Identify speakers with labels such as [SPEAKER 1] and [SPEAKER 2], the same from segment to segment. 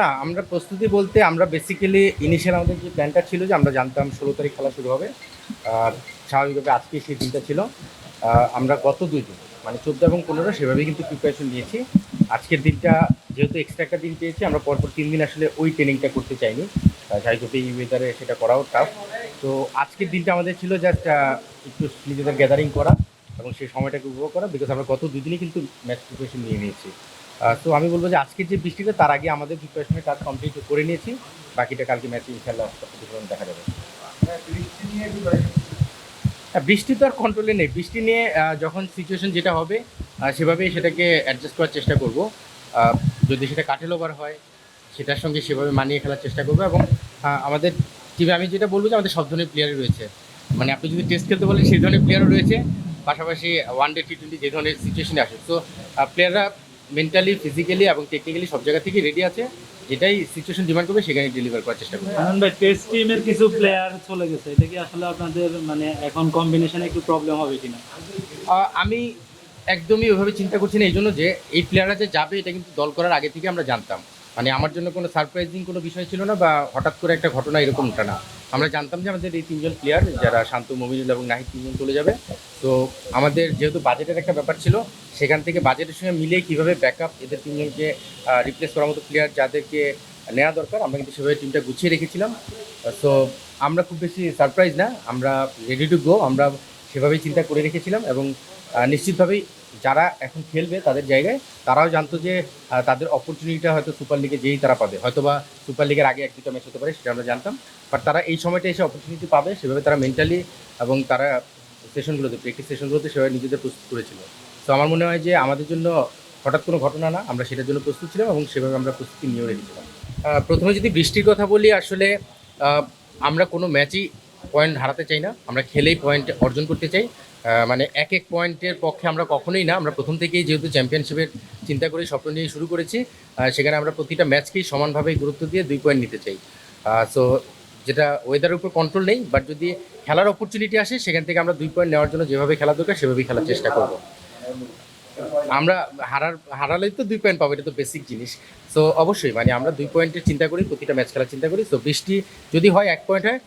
[SPEAKER 1] না, আমরা প্রস্তুতি বলতে আমরা বেসিক্যালি ইনিশিয়াল আমাদের যে প্ল্যানটা ছিল যে আমরা জানতাম ষোলো তারিখ খেলা শুরু হবে। আর স্বাভাবিকভাবে আজকে সেই দিনটা ছিল। আমরা গত দুই দিন মানে চোদ্দ এবং পনেরো সেভাবেই কিন্তু প্রিপারেশন নিয়েছি। আজকের দিনটা যেহেতু এক্সট্রা একটা দিন পেয়েছি, আমরা পরপর তিন দিন আসলে ওই ট্রেনিংটা করতে চাইনি। স্বাভাবিকভাবে এই ওয়েদারে সেটা করাও টাফ তো আজকের দিনটা আমাদের ছিল জাস্ট একটু নিজেদের গ্যাদারিং করা এবং সেই সময়টাকে উপভোগ করা বিকজ আমরা গত দুই দিনই কিন্তু ম্যাচ প্রিপারেশন নিয়ে নিয়েছি। তো আমি বলব যে আজকের যে বৃষ্টিটা, তার আগে আমাদের প্রিপারেশনের কাজ কমপ্লিট করে নিয়েছি। বাকিটা কালকে ম্যাচে ইনশাল্লাহ দেখা যাবে। হ্যাঁ বৃষ্টি তো আর কন্ট্রোলে নেই। বৃষ্টি নিয়ে যখন সিচুয়েশন যেটা হবে সেভাবেই সেটাকে অ্যাডজাস্ট করার চেষ্টা করব। যদি সেটা কাটেল ওভার হয়, সেটার সঙ্গে সেভাবে মানিয়ে খেলার চেষ্টা করব এবং আমাদের টিমে আমি যেটা বলব যে আমাদের সব ধরনের প্লেয়ারই রয়েছে। মানে আপনি যদি টেস্ট খেলতে বলেন, সেই ধরনের প্লেয়ারও রয়েছে। পাশাপাশি ওয়ান ডে টি টোয়েন্টি যে ধরনের সিচুয়েশনে আসে। তো প্লেয়াররা মেন্টালি ফিজিক্যালি এবং টেকনিক্যালি সব জায়গা থেকেই রেডি আছে। যেটাই সিচুয়েশন ডিমান্ড করবে সেখানে ডেলিভার করার চেষ্টা করবে।
[SPEAKER 2] আনন্দ ভাই টেস্ট টিমের কিছু প্লেয়ার চলে গেছে। এটা কি আসলে আপনাদের মানে এখন কম্বিনেশনে একটু প্রবলেম হবে কিনা?
[SPEAKER 1] আমি একদমই ওইভাবে চিন্তা করছি না এই জন্য যে এই প্লেয়াররা যে যাবে এটা কিন্তু দল করার আগে থেকে আমরা জানতাম। মানে আমার জন্য কোনো সারপ্রাইজিং কোনো বিষয় ছিল না বা হঠাৎ করে একটা ঘটনা এরকমটা না। আমরা জানতাম যে আমাদের এই তিনজন প্লেয়ার যারা শান্ত মমিনুল এবং নাহিদ তিনজন চলে যাবে। তো আমাদের যেহেতু বাজেটের একটা ব্যাপার ছিল, সেখান থেকে বাজেটের সঙ্গে মিলে কীভাবে ব্যাকআপ এদের তিনজনকে রিপ্লেস করার মতো প্লেয়ার যাদেরকে নেওয়া দরকার, আমরা কিন্তু সেভাবে টিমটা গুছিয়ে রেখেছিলাম। তো আমরা খুব বেশি সারপ্রাইজ না, আমরা রেডি টু গো আমরা সেভাবেই চিন্তা করে রেখেছিলাম এবং নিশ্চিতভাবেই যারা এখন খেলবে তাদের জায়গায়, তারাও জানতো যে তাদের অপরচুনিটিটা হয়তো সুপার লিগে যেই তারা পাবে। হয়তো বা সুপার লিগের আগে এক দুটো ম্যাচ হতে পারে, সেটা আমরা জানতাম। বাট তারা এই সময়টা এসে অপরচুনিটি পাবে, সেভাবে তারা মেন্টালি এবং তারা সেশনগুলোতে প্র্যাকটিস সেশনগুলোতে সেভাবে নিজেদের প্রস্তুত করেছিল। তো আমার মনে হয় যে আমাদের জন্য হঠাৎ কোনো ঘটনা না, আমরা সেটার জন্য প্রস্তুত ছিলাম এবং সেভাবে আমরা প্রস্তুতি নিয়েও রেখেছিলাম। প্রথমে যদি বৃষ্টির কথা বলি, আসলে আমরা কোনো ম্যাচই পয়েন্ট হারাতে চাই না। আমরা খেলেই পয়েন্ট অর্জন করতে চাই। মানে এক এক পয়েন্টের পক্ষে আমরা কখনোই না। আমরা প্রথম থেকেই যেহেতু চ্যাম্পিয়নশিপের চিন্তা করে স্বপ্ন নিয়ে শুরু করেছি সেখানে আমরা প্রতিটা ম্যাচকেই সমানভাবে গুরুত্ব দিয়ে দুই পয়েন্ট নিতে চাই। সো যেটা ওয়েদারের উপর কন্ট্রোল নেই বাট যদি খেলার অপরচুনিটি আসে, সেখান থেকে আমরা দুই পয়েন্ট নেওয়ার জন্য যেভাবে খেলা দরকার, সেভাবেই খেলার চেষ্টা করব। আমরা হারার, হারালেই তো দুই পয়েন্ট পাবো, এটা তো বেসিক জিনিস। সো অবশ্যই মানে আমরা দুই পয়েন্টের চিন্তা করি, প্রতিটা ম্যাচ খেলার চিন্তা করি। সো বৃষ্টি যদি হয়, এক পয়েন্ট হয়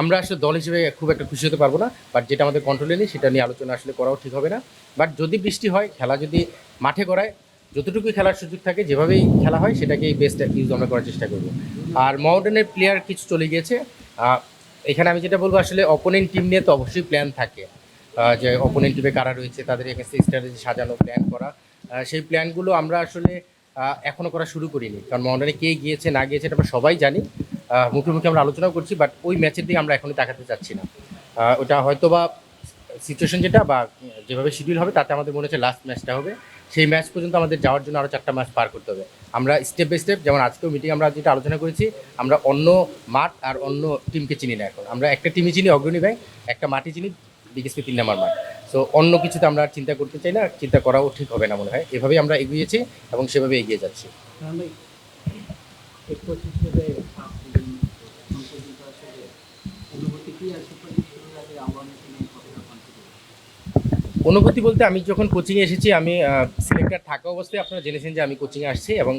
[SPEAKER 1] আমরা আসলে দল হিসেবে খুব একটা খুশি হতে পারব না বাট যেটা আমাদের কন্ট্রোলে নেই সেটা নিয়ে আলোচনা আসলে করাও ঠিক হবে না। বাট যদি বৃষ্টি হয় খেলা যদি মাঠে করায় যতটুকু খেলার সুযোগ থাকে যেভাবেই খেলা হয় সেটাকেই বেস্ট ইউজ আমরা করার চেষ্টা করব। আর মাউন্টেনের প্লেয়ার কিছু চলে গিয়েছে এখানে আমি যেটা বলব আসলে অপোনেন্ট টিম নিয়ে তো অবশ্যই প্ল্যান থাকে। যে অপোনেন্ট টিমে কারা রয়েছে তাদের এগেন্সে স্ট্র্যাটেজি সাজানো প্ল্যান করা সেই প্ল্যানগুলো আমরা আসলে আহ, এখনও করা শুরু করিনি। কারণ মাউন্টেনে কে গিয়েছে না গিয়েছে এটা আমরা সবাই জানি। মুখে মুখে আমরা আলোচনাও করছি বাট ওই ম্যাচের দিকে আমরা এখনই তাকাতে চাচ্ছি না। ওটা হয়তো বা সিচুয়েশন যেটা বা যেভাবে শিডিউল হবে, তাতে আমাদের মনে হচ্ছে লাস্ট ম্যাচটা হবে। সেই ম্যাচ পর্যন্ত আমাদের যাওয়ার জন্য আরও চারটা ম্যাচ পার করতে হবে। আমরা স্টেপ বাই স্টেপ যেমন আজকেও মিটিং আমরা যেটা আলোচনা করেছি, আমরা অন্য মাঠ আর অন্য টিমকে চিনি না এখন। আমরা একটা টিমই চিনি, অগ্রণী ব্যাংক একটা মাটি চিনি বিকেএসপি তিন নাম্বার মাঠ। সো অন্য কিছুতে আমরা চিন্তা করতে চাই না, চিন্তা করাও ঠিক হবে না মনে হয়। এভাবেই আমরা এগিয়েছি এবং সেভাবে এগিয়ে যাচ্ছি।
[SPEAKER 2] অনুভূতি
[SPEAKER 1] বলতে আমি যখন কোচিংয়ে এসেছি, আমি সিলেক্টার থাকা অবস্থায় আপনারা জেনেছেন যে আমি কোচিংয়ে আসছি এবং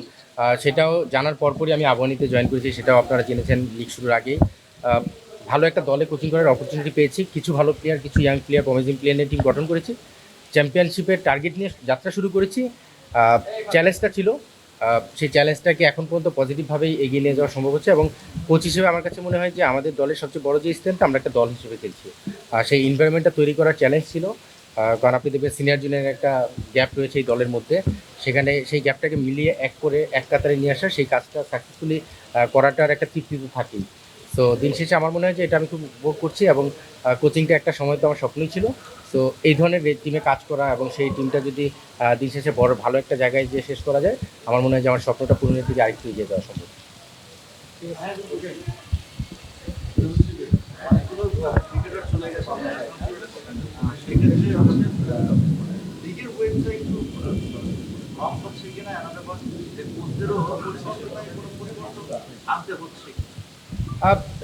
[SPEAKER 1] সেটাও জানার পরপরই আমি আবহানিতে জয়েন করেছি, সেটাও আপনারা জেনেছেন লিগ শুরুর আগেই ভালো একটা দলে কোচিং করার অপরচুনিটি পেয়েছি। কিছু ভালো প্লেয়ার কিছু ইয়াং প্লেয়ার প্রমিজিং প্লেয়ার নিয়ে টিম গঠন করেছি। চ্যাম্পিয়নশিপের টার্গেট নিয়ে যাত্রা শুরু করেছি। চ্যালেঞ্জটা ছিল। সেই চ্যালেঞ্জটাকে এখন পর্যন্ত পজিটিভভাবেই এগিয়ে নিয়ে যাওয়া সম্ভব হচ্ছে এবং কোচ হিসেবে আমার কাছে মনে হয় যে আমাদের দলের সবচেয়ে বড় যে স্ট্রেন্থ আমরা একটা দল হিসেবে খেলছি। আর সেই এনভায়রনমেন্টটা তৈরি করার চ্যালেঞ্জ ছিল। কারণ আপনি দেখবেন সিনিয়র জুনিয়র একটা গ্যাপ রয়েছে এই দলের মধ্যে। সেখানে সেই গ্যাপটাকে মিলিয়ে এক করে এক কাতারে নিয়ে আসা সেই কাজটা সাকসেসফুলি করাটার একটা তৃপ্তি তো থাকেই। তো দিন শেষে আমার মনে হয় যে এটা আমি খুব উপভোগ করছি এবং কোচিংটা একটা সময় তো আমার স্বপ্নই ছিল। তো এই ধরনের টিমে কাজ করা এবং সেই টিমটা যদি দিন শেষে বড় ভালো একটা জায়গায় যে শেষ করা যায়, আমার মনে হয় যে আমার স্বপ্নটা পূরণের দিকে আরেকটু এগিয়ে যাওয়া সম্ভব।
[SPEAKER 3] আনতে হচ্ছে।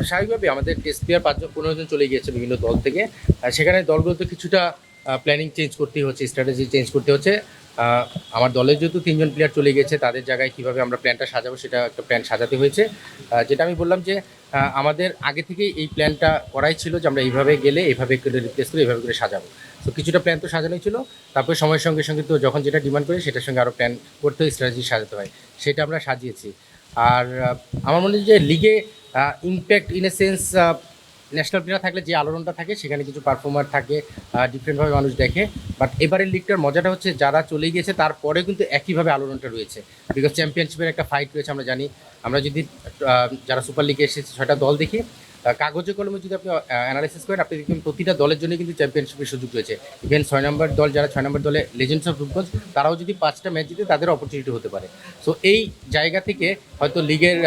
[SPEAKER 1] স্বাভাবিকভাবে আমাদের টেস্ট প্লেয়ার পাঁচজন পনেরো জন চলে গিয়েছে বিভিন্ন দল থেকে। সেখানে দলগুলোতে কিছুটা প্ল্যানিং চেঞ্জ করতে হচ্ছে স্ট্র্যাটেজি চেঞ্জ করতে হচ্ছে। আমার দলের যেহেতু তিনজন প্লেয়ার চলে গেছে তাদের জায়গায় কীভাবে আমরা প্ল্যানটা সাজাবো সেটা একটা প্ল্যান সাজাতে হয়েছে। যেটা আমি বললাম যে আমাদের আগে থেকেই এই প্ল্যানটা করাই ছিল যে আমরা এইভাবে গেলে, এইভাবে করে রিপ্লেস করে, এইভাবে করে সাজাবো। তো কিছুটা প্ল্যান তো সাজানোই ছিল। তারপরে সময়ের সঙ্গে সঙ্গে তো যখন যেটা ডিমান্ড করে, সেটার সঙ্গে আরও প্ল্যান করতে হয় স্ট্র্যাটেজি সাজাতে হয়। সেটা আমরা সাজিয়েছি। আর আমার মনে হয় যে লিগে impact in a sense national player থাকলে যে আলোড়নটা থাকে, সেখানে কিছু পারফর্মার থাকে ডিফারেন্টভাবে মানুষ দেখে। বাট এবারের লিগটার মজাটা হচ্ছে যারা চলে গিয়েছে, তারপরে কিন্তু একইভাবে আলোড়নটা রয়েছে। বিকজ চ্যাম্পিয়নশিপের একটা ফাইট রয়েছে, আমরা জানি। আমরা যদি যারা সুপার লিগে এসেছে, ছয়টা দল দেখি কাগজে কলমে যদি আপনি অ্যানালাইসিস করেন, আপনি দেখবেন প্রতিটা দলের জন্য কিন্তু চ্যাম্পিয়নশিপের সুযোগ রয়েছে। ইভেন ছয় নম্বর দল, যারা ছয় নম্বর দলে লেজেন্ডস অফ রূপগঞ্জ তারাও যদি পাঁচটা ম্যাচ জিতে, তাদের অপরচুনিটি হতে পারে। সো এই জায়গা থেকে হয়তো লিগের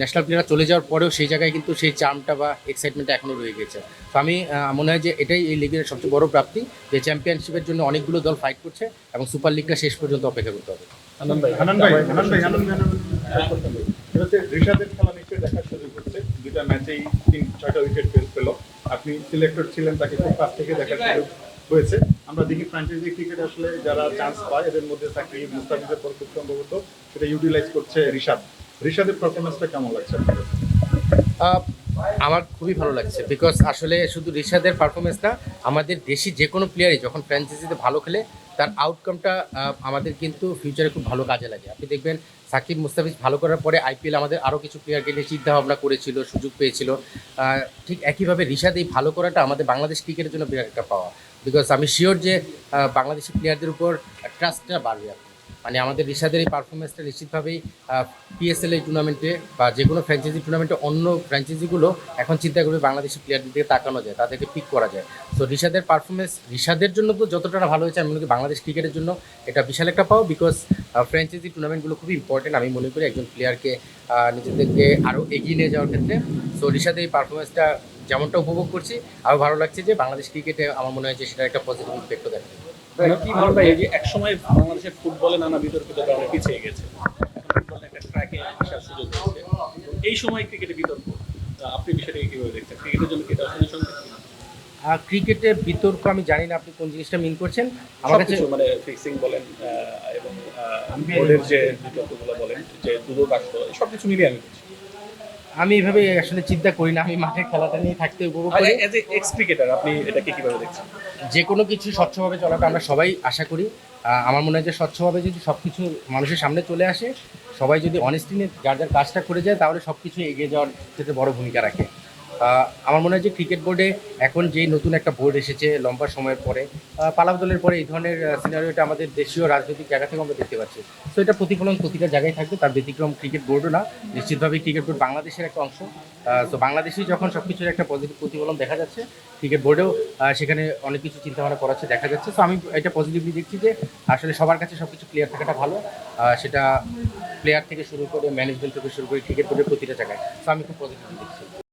[SPEAKER 1] ন্যাশনাল প্লেয়াররা চলে যাওয়ার পরেও সেই জায়গায় কিন্তু সেই চার্মটা বা এক্সাইটমেন্টটা এখনও রয়ে গেছে। তো আমি মনে হয় যে এটাই এই লিগের সবচেয়ে বড় প্রাপ্তি, যে চ্যাম্পিয়নশিপের জন্য অনেকগুলো দল ফাইট করছে এবং সুপার লিগটা শেষ পর্যন্ত অপেক্ষা করতে হবে।
[SPEAKER 4] হানান ভাই হানান ভাই হানান ভাই হানান ভাই। ঋষাদের দুইটা ম্যাচেই তিন ছয়টা উইকেট ফেল পেল। আপনি সিলেক্টর ছিলেন তাকে খুব কাছ থেকে দেখার সুযোগ হয়েছে। আমরা দেখি ফ্র্যাঞ্চাইজি ক্রিকেট আসলে যারা চান্স পায় এদের মধ্যে সাকিব মুস্তাফিজের পর খুব সম্ভবত সেটা ইউটিলাইজ করছে ঋষাদ ঋষাদের পারফরমেন্সটা কেমন লাগছে
[SPEAKER 1] আহ, আমার খুবই ভালো লাগছে বিকজ আসলে শুধু রিশাদের পারফরমেন্স না আমাদের দেশি যে কোনো প্লেয়ারই যখন ফ্র্যাঞ্চাইজিতে ভালো খেলে তার আউটকামটা আমাদের কিন্তু ফিউচারে খুব ভালো কাজে লাগে। আপনি দেখবেন সাকিব মুস্তাফিজ ভালো করার পরে আইপিএল আমাদের আরও কিছু প্লেয়ারকে নিয়ে চিন্তা ভাবনা করেছিল, সুযোগ পেয়েছিল। ঠিক একইভাবে রিশাদ এই ভালো করাটা আমাদের বাংলাদেশ ক্রিকেটের জন্য বিরাট একটা পাওয়া বিকজ আমি শিওর যে বাংলাদেশি প্লেয়ারদের উপর ট্রাস্টটা বাড়বে মানে আমাদের রিশাদের এই পারফরমেন্সটা নিশ্চিতভাবেই পিএসএল এই টুর্নামেন্টে বা যে কোনো ফ্র্যাঞ্চাইজি টুর্নামেন্টে অন্য ফ্র্যাঞ্চাইজিগুলো এখন চিন্তা করবে বাংলাদেশি প্লেয়ারদের দিকে তাকানো যায়, তাদেরকে পিক করা যায়। তো রিশাদের পারফরমেন্স রিশাদের জন্য তো যতটা ভালো হয়েছে, আমি মনে করি বাংলাদেশ ক্রিকেটের জন্য এটা বিশাল একটা পাও বিকজ ফ্র্যাঞ্চাইজি টুর্নামেন্টগুলো খুবই ইম্পর্টেন্ট আমি মনে করি একজন প্লেয়ারকে নিজেদেরকে আরও এগিয়ে নিয়ে যাওয়ার ক্ষেত্রে। সো রিশাদের এই পারফরমেন্সটা যেমনটা উপভোগ করছি আরও ভালো লাগছে যে বাংলাদেশ ক্রিকেটে আমার মনে হয় যে সেটা একটা পজিটিভ ইম্প্যাক্টও দেখা
[SPEAKER 5] কি যে একসময় বাংলাদেশের ফুটবলে নানা বিতর্কিত কারণে পিছিয়ে গেছে। ফুটবলে একটা ট্র্যাকে আসার সুযোগ হয়েছে। এই সময় ক্রিকেটে বিতর্ক আপনি বিষয়টাকে কীভাবে দেখছেন? ক্রিকেটের জন্য কি এটা আসলে সংকেত কিনা?
[SPEAKER 1] বিতর্ক আমি জানি না আপনি কোন জিনিসটা মিন করছেন। আমার কাছে
[SPEAKER 5] মানে ফিক্সিং বলেন এবং বোর্ডের যে বিতর্কগুলো বলেন যে দুদক আসলো সবকিছু মিলিয়ে আমি বলছি।
[SPEAKER 1] আমি এভাবে আসলে চিন্তা করি না আমি মাঠে খেলাটা নিয়ে থাকতে উপভোগ করি।
[SPEAKER 5] এজ এ এক্স ক্রিকেটার আপনি এটাকে কীভাবে দেখছেন?
[SPEAKER 1] যে কোনো কিছু স্বচ্ছভাবে চলাটা আমরা সবাই আশা করি। আমার মনে হয় যে স্বচ্ছভাবে যদি সব কিছু মানুষের সামনে চলে আসে সবাই যদি অনেস্টি নিয়ে যার যার কাজটা করে যায় তাহলে সব কিছু এগিয়ে যাওয়ার ক্ষেত্রে বড় ভূমিকা রাখে। আমার মনে হয় যে ক্রিকেট বোর্ডে এখন যেই নতুন একটা বোর্ড এসেছে লম্বা সময়ের পরে পালাব দলের পরে এই ধরনের সিনারিওটা আমাদের দেশীয় রাজনৈতিক জায়গা থেকে আমরা দেখতে পাচ্ছি। তো এটা প্রতিফলন প্রতিটা জায়গায় থাকবে, তার ব্যতিক্রম ক্রিকেট বোর্ডও না। নিশ্চিতভাবেই ক্রিকেট বোর্ড বাংলাদেশের একটা অংশ। তো বাংলাদেশেই যখন সব কিছুর একটা পজিটিভ প্রতিফলন দেখা যাচ্ছে ক্রিকেট বোর্ডেও সেখানে অনেক কিছু চিন্তা ভাবনা করাচ্ছে দেখা যাচ্ছে। তো আমি এটা পজিটিভলি দেখছি যে আসলে সবার কাছে সব কিছু ক্লিয়ার থাকাটা ভালো। সেটা প্লেয়ার থেকে শুরু করে ম্যানেজমেন্ট থেকে শুরু করে ক্রিকেট বোর্ডের প্রতিটা জায়গায়। তো আমি খুব পজিটিভলি দেখছি।